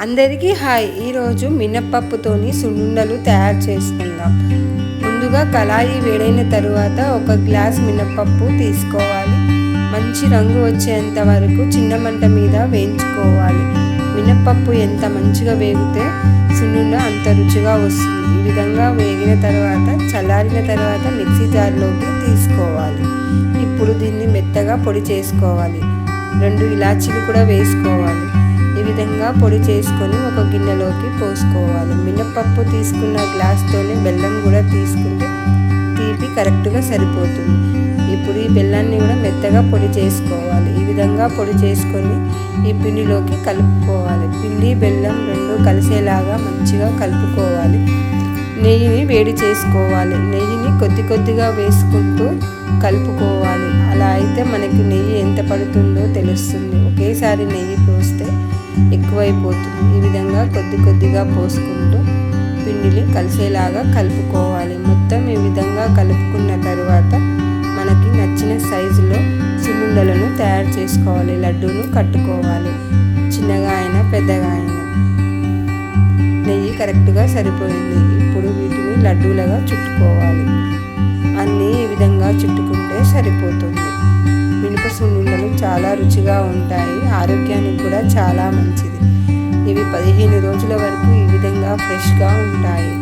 అందరికీ హాయ్. ఈరోజు మినప్పప్పుతోని సున్నుండలు తయారు చేసుకుందాం. ముందుగా కళాయి వేడైన తరువాత ఒక గ్లాస్ మినప్పప్పు తీసుకోవాలి. మంచి రంగు వచ్చేంత వరకు చిన్న మంట మీద వేయించుకోవాలి. మినప్పప్పు ఎంత మంచిగా వేగితే సున్నుండ అంత రుచిగా వస్తుంది. ఈ విధంగా వేగిన తర్వాత చల్లారిన తర్వాత మిక్సీ జార్లోకి తీసుకోవాలి. ఇప్పుడు దీన్ని మెత్తగా పొడి చేసుకోవాలి. రెండు ఇలాచీలు కూడా వేసుకోవాలి. ఈ విధంగా పొడి చేసుకొని ఒక గిన్నెలోకి పోసుకోవాలి. మినపప్పు తీసుకున్న గ్లాస్తోనే బెల్లం కూడా తీసుకుంటే తీపి కరెక్ట్గా సరిపోతుంది. ఇప్పుడు ఈ బెల్లాన్ని కూడా మెత్తగా పొడి చేసుకోవాలి. ఈ విధంగా పొడి చేసుకొని ఈ పిండిలోకి కలుపుకోవాలి. పిండి బెల్లం రెండు కలిసేలాగా మంచిగా కలుపుకోవాలి. నెయ్యిని వేడి చేసుకోవాలి. నెయ్యిని కొద్ది కొద్దిగా వేసుకుంటూ కలుపుకోవాలి. అలా అయితే మనకి నెయ్యి ఎంత పడుతుందో తెలుస్తుంది. ఒకేసారి నెయ్యి పోస్తే ఎక్కువైపోతుంది. ఈ విధంగా కొద్ది కొద్దిగా పోసుకుంటూ పిండిని కలిసేలాగా కలుపుకోవాలి. మొత్తం ఈ విధంగా కలుపుకున్న తర్వాత మనకి నచ్చిన సైజులో సున్నుండలను తయారు చేసుకోవాలి. లడ్డూను కట్టుకోవాలి. చిన్నగా అయినా పెద్దగా అయినా. నెయ్యి కరెక్ట్గా సరిపోయింది. ఇప్పుడు వీటిని లడ్డూలుగా చుట్టుకోవాలి. అన్నీ ఈ విధంగా చుట్టుకుంటే సరిపోతుంది. మినప సున్నుండలు చాలా రుచిగా ఉంటాయి. ఆరోగ్యానికి కూడా చాలా మంచిది. ఇవి పదిహేను రోజుల వరకు ఈ విధంగా ఫ్రెష్గా ఉంటాయి.